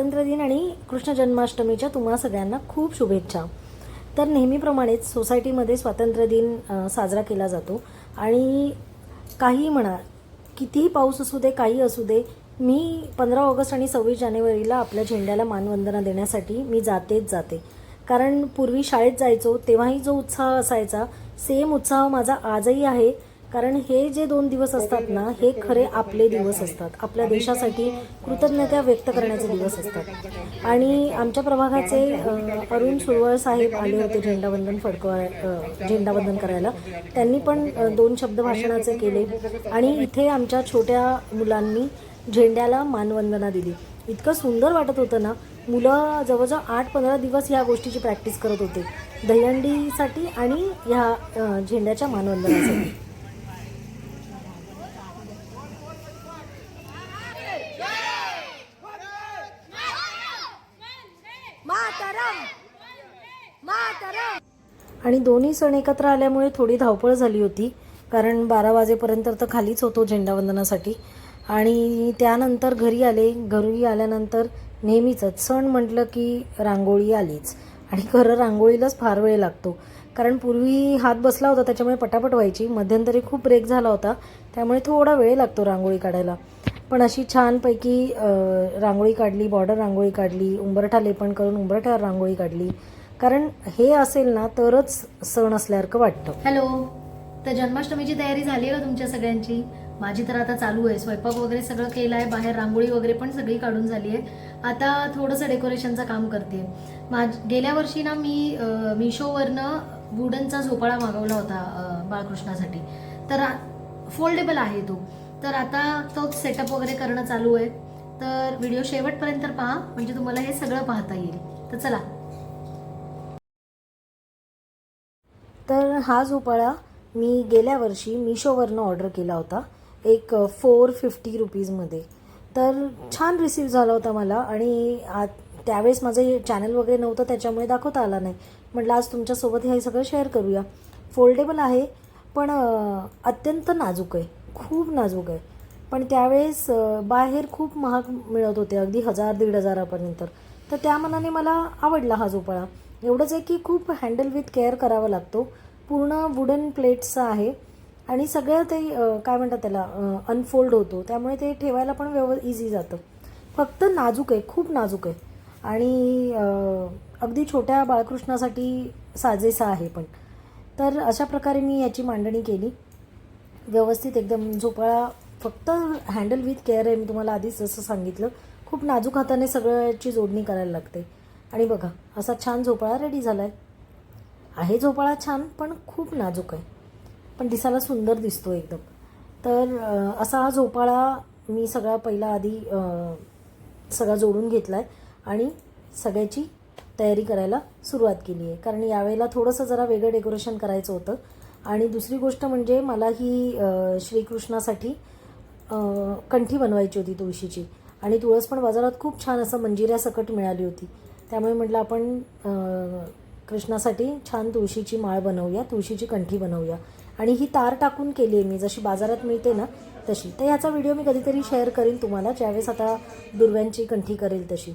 स्वातंत्र्यदिन आणि कृष्ण जन्माष्टमीच्या तुम्हा सगळ्यांना खूप शुभेच्छा. तर नेहमीप्रमाणेच सोसायटीमध्ये स्वातंत्र्य दिन साजरा केला जातो. आणि काही म्हणा कितीही पाऊस असू दे काही असू दे मी पंधरा ऑगस्ट आणि सव्वीस जानेवारीला आपल्या झेंड्याला मानवंदना देण्यासाठी मी जातेच जाते. कारण पूर्वी शाळेत जायचो तेव्हाही जो उत्साह असायचा सेम उत्साह माझा आजही आहे. कारण हे जे दोन दिवस असतात ना हे खरे आपले दिवस असतात. आपल्या देशासाठी कृतज्ञता व्यक्त करण्याचे दिवस असतात. आणि आमच्या प्रभागाचे अरुण सुरवळ साहेब आले होते झेंडावंदन फडकवा झेंडावंदन करायला. त्यांनी पण दोन शब्द भाषणाचे केले. आणि इथे आमच्या छोट्या मुलांनी झेंड्याला मानवंदना दिली. इतकं सुंदर वाटत होतं ना मुलं जवळजवळ आठ पंधरा दिवस ह्या गोष्टीची प्रॅक्टिस करत होते. दहीहंडीसाठी आणि ह्या झेंड्याच्या मानवंदनासाठी. आणि दोन्ही सण एकत्र आल्यामुळे थोडी धावपळ झाली होती कारण बारा वाजेपर्यंत तर खालीच होतो झेंडावंदनासाठी आणि त्यानंतर घरी आले घरी आल्यानंतर नेहमीचंच सण म्हटलं की रांगोळी आलीच. आणि खरं रांगोळीलाच फार वेळ लागतो कारण पूर्वी हात बसला होता त्याच्यामुळे पटापट व्हायची. मध्यंतरी खूप ब्रेक झाला होता त्यामुळे थोडा वेळ लागतो रांगोळी काढायला. पण अशी छानपैकी रांगोळी काढली बॉर्डर रांगोळी काढली उंबरठा लेपण करून उंबरठ्यावर रांगोळी काढली. कारण हे असेल ना तरच सण असल्यासारखं वाटतं. हॅलो तर जन्माष्टमीची तयारी झाली आहे का तुमच्या सगळ्यांची? माझी तर आता चालू आहे. स्वयंपाक वगैरे सगळं केलं आहे बाहेर रांगोळी वगैरे पण सगळी काढून झाली आहे. आता थोडंसं डेकोरेशनचं काम करते. माझ गेल्या वर्षी ना मी मिशोवरनं वुडनचा झोपाळा मागवला होता बाळकृष्णासाठी. तर फोल्डेबल आहे तो. तर आता तोच सेटअप वगैरे करणं चालू आहे. तर व्हिडिओ शेवटपर्यंत पहा म्हणजे तुम्हाला हे सगळं पाहता येईल. तर चला. तर हा झोपाळा मी गेल्या वर्षी मिशोवरनं ऑर्डर केला होता एक फोर फिफ्टी रुपीजमध्ये तर छान रिसीव झाला होता मला आणि आ त्यावेळेस माझं चॅनल वगैरे नव्हतं त्याच्यामुळे दाखवता आला नाही. म्हटलं आज तुमच्यासोबत हे सगळं शेअर करूया. फोल्डेबल आहे पण अत्यंत नाजूक आहे. खूप नाजूक आहे. पण त्यावेळेस बाहेर खूप महाग मिळत होते अगदी हजार दीड हजारापर्यंत. तर त्या मनाने मला आवडला हा झोपाळा एवढंच आहे की खूप हँडल विथ केअर करावा लागतो. पूर्ण वुडन प्लेट्सचा आहे. आणि सगळं ते काय म्हणतात त्याला अनफोल्ड होतो. त्यामुळे ते ठेवायला पण व्यव इझी जातं. फक्त नाजूक आहे खूप नाजूक आहे. आणि अगदी छोट्या बाळकृष्णासाठी साजेसा आहे पण. तर अशा प्रकारे मी याची मांडणी केली. व्यवस्थित एकदम झोपाळा फक्त हँडल विथ केअर आहे मी तुम्हाला आधीच जसं सांगितलं. खूप नाजूक हाताने सगळ्याची जोडणी करायला लागते. आणि बघा असा छान झोपाळा रेडी झाला आहे आहे झोपाळा छान पण खूप नाजूक आहे. पण दिसायला सुंदर दिसतो एकदम. तर असा हा झोपाळा मी सगळा पहिला आधी सगळा जोडून घेतला आहे आणि सगळ्याची तयारी करायला सुरुवात केली आहे कारण यावेळेला थोडंसं जरा वेगळं डेकोरेशन करायचं होतं. आणि दुसरी गोष्ट म्हणजे मला ही श्रीकृष्णासाठी कंठी बनवायची होती तुळशीची. आणि तुळस पण बाजारात खूप छान असं मंजिऱ्यासकट मिळाली होती. त्यामुळे म्हटलं आपण कृष्णासाठी छान तुळशीची माळ बनवूया तुळशीची कंठी बनवूया. आणि ही तार टाकून केली आहे मी. जशी बाजारात मिळते ना तशी. तर ह्याचा व्हिडिओ मी कधीतरी शेअर करेन तुम्हाला. ज्यावेळेस आता दुर्व्यांची कंठी करेल तशी.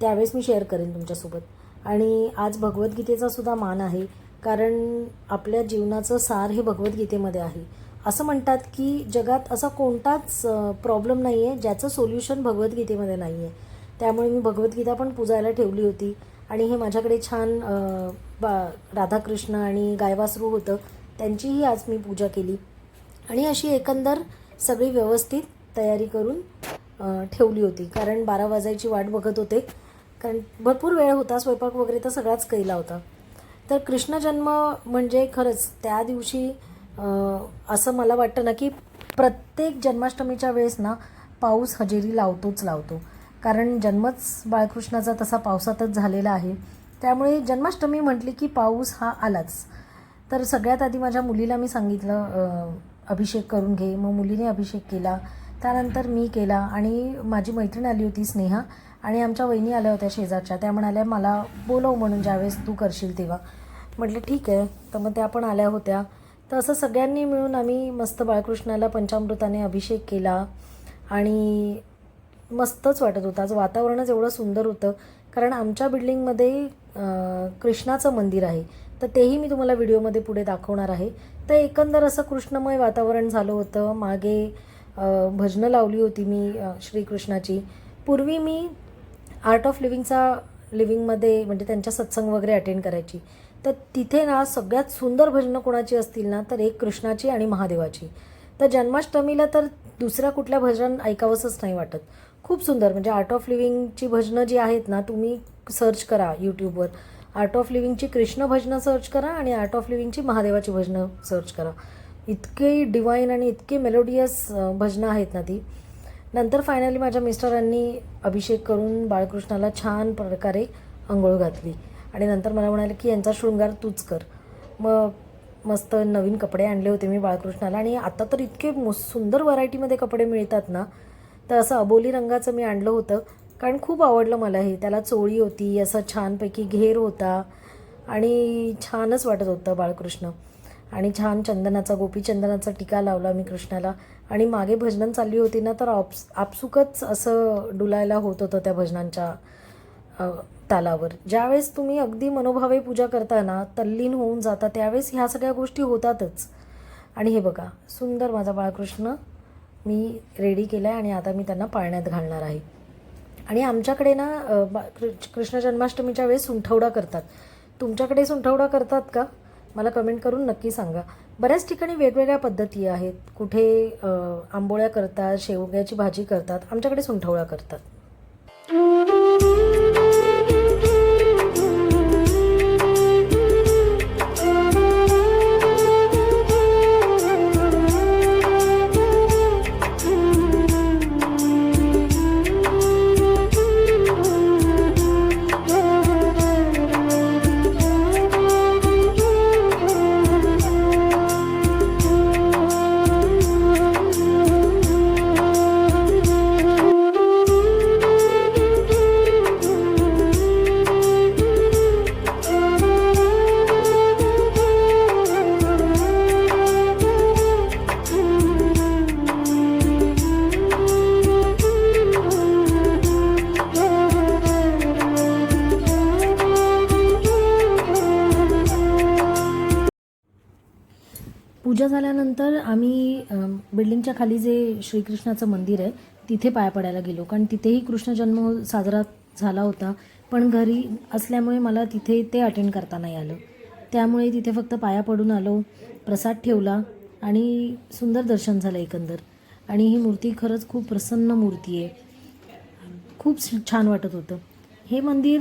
त्यावेळेस मी शेअर करेन तुमच्यासोबत. आणि आज भगवद्गीतेचा सुद्धा मान आहे. कारण आपल्या जीवनाचं सार हे भगवद्गीतेमध्ये आहे. असं म्हणतात की जगात असा कोणताच प्रॉब्लेम नाही आहे ज्याचं सोल्युशन भगवद्गीतेमध्ये नाही आहे त्यामुळे मी भगवद्गीता पण पूजायला ठेवली होती आणि हे माझ्याकडे छान बा राधाकृष्ण आणि गायवासरू होतं. त्यांचीही आज मी पूजा केली. आणि अशी एकंदर सगळी व्यवस्थित तयारी करून ठेवली होती. कारण बारा वाजायची वाट बघत होते. कारण भरपूर वेळ होता स्वयंपाक वगैरे तर सगळाच केला होता. तर कृष्ण जन्म म्हणजे खरंच त्या दिवशी असं मला वाटतं ना की प्रत्येक जन्माष्टमीच्या वेळेस ना पाऊस हजेरी लावतोच लावतो. कारण जन्मच बाळकृष्णाचा तसा पावसातच झालेला आहे. त्यामुळे जन्माष्टमी म्हटली की पाऊस हा आलाच. तर सगळ्यात आधी माझ्या मुलीला मी सांगितलं अभिषेक करून घे. मग मुलीने अभिषेक केला. त्यानंतर मी केला आणि माझी मैत्रीण आली होती स्नेहा. आणि आमच्या वहिनी आल्या होत्या शेजारच्या. त्या म्हणाल्या मला बोलव म्हणून ज्यावेळेस तू करशील तेव्हा. म्हटलं ठीक आहे. तर मग त्या पण आल्या होत्या. तर असं सगळ्यांनी मिळून आम्ही मस्त बाळकृष्णाला पंचामृताने अभिषेक केला आणि मस्तच वाटत होतं. आज वातावरणच एवढं सुंदर होतं. कारण आमच्या बिल्डिंगमध्ये कृष्णाचं मंदिर आहे. तर तेही मी तुम्हाला व्हिडिओमध्ये पुढे दाखवणार आहे. तर एकंदर असं कृष्णमय वातावरण झालं होतं. मागे भजनं लावली होती मी श्रीकृष्णाची. पूर्वी मी आर्ट ऑफ लिव्हिंगचा लिव्हिंगमध्ये म्हणजे त्यांच्या सत्संग वगैरे अटेंड करायची. तर तिथे ना सगळ्यात सुंदर भजनं कोणाची असतील ना तर एक कृष्णाची आणि महादेवाची. तर जन्माष्टमीला तर दुसऱ्या कुठल्या भजन ऐकावंसंच नाही वाटत. खूप सुंदर म्हणजे आर्ट ऑफ लिव्हिंगची भजनं जी आहेत ना तुम्ही सर्च करा यूट्यूबवर आर्ट ऑफ लिव्हिंगची कृष्ण भजनं सर्च करा आणि आर्ट ऑफ लिव्हिंगची महादेवाची भजनं सर्च करा. इतके डिवाईन आणि इतके मेलोडियस भजनं आहेत ना ती. नंतर फायनली माझ्या मिस्टरांनी अभिषेक करून बाळकृष्णाला छान प्रकारे आंघोळ घातली. आणि नंतर मला म्हणाले की यांचा शृंगार तूच कर. मग मस्त नवीन कपडे आणले होते मी बाळकृष्णाला. आणि आता तर इतके मो- सुंदर व्हरायटीमध्ये कपडे मिळतात ना तर असं अबोली रंगाचं मी आणलं होतं. कारण खूप आवडलं मला हे. त्याला चोळी होती असं छानपैकी घेर होता आणि छानच वाटत होतं बाळकृष्ण. आणि छान चंदनाचा गोपीचंदनाचा टिका लावला मी कृष्णाला. आणि मागे भजनं चालली होती ना तर आपस आपसुकच असं डुलायला होत होतं त्या भजनांच्या तालावर. ज्यावेळेस तुम्ही अगदी मनोभावे पूजा करता ना तल्लीन होऊन जाता त्यावेळेस ह्या सगळ्या गोष्टी होतातच. आणि हे बघा सुंदर माझा बाळकृष्ण मी रेडी केला आहे आणि आता मी त्यांना पाळण्यात घालणार आहे. आणि आमच्याकडे ना बा कृ- कृष्ण जन्माष्टमीच्या वेळेस सुंठवडा करतात. तुमच्याकडे सुंठवडा करतात का? मला कमेंट करून नक्की सांगा. बऱ्याच ठिकाणी वेगवेगळ्या पद्धती आहेत. कुठे आंबोळ्या करतात शेवग्याची भाजी करतात आमच्याकडे सुंठवळा करतात. पूजा झाल्यानंतर आम्ही बिल्डिंगच्या खाली जे श्रीकृष्णाचं मंदिर आहे तिथे पाया पडायला गेलो. कारण तिथेही कृष्ण जन्म साजरा झाला होता. पण घरी असल्यामुळे मला तिथे ते अटेंड करता नाही आलं. त्यामुळे तिथे फक्त पाया पडून आलो प्रसाद ठेवला आणि सुंदर दर्शन झालं एकंदर. आणि ही मूर्ती खरंच खूप प्रसन्न मूर्ती आहे. खूप छान वाटत होतं. हे मंदिर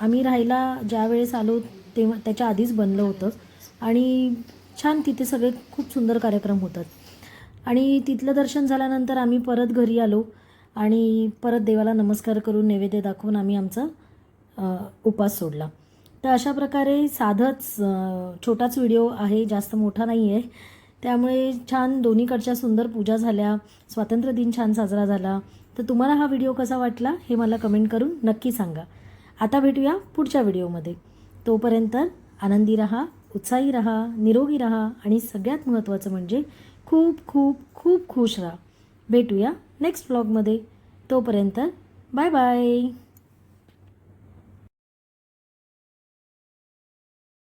आम्ही राहायला ज्या वेळेस आलो तेव्हा त्याच्या आधीच बनलं होतं. आणि छान तिथे सगळे खूप सुंदर कार्यक्रम होतात. आणि तिथलं दर्शन झाल्यानंतर आम्ही परत घरी आलो आणि परत देवाला नमस्कार करून नैवेद्य दाखवून आम्ही आमचा उपास सोडला. तर अशा प्रकारे साधंच छोटाच व्हिडिओ आहे जास्त मोठा नाही आहे त्यामुळे छान दोन्हीकडच्या सुंदर पूजा झाल्या स्वातंत्र्य दिन छान साजरा झाला. तर तुम्हाला हा व्हिडिओ कसा वाटला हे मला कमेंट करून नक्की सांगा. आता भेटूया पुढच्या व्हिडिओमध्ये. तोपर्यंत आनंदी रहा उत्साही राहा निरोगी रहा आणि सगळ्यात महत्त्वाचं म्हणजे खूप खूप खूप खुश राहा. भेटूया नेक्स्ट व्लॉगमध्ये तोपर्यंत बाय बाय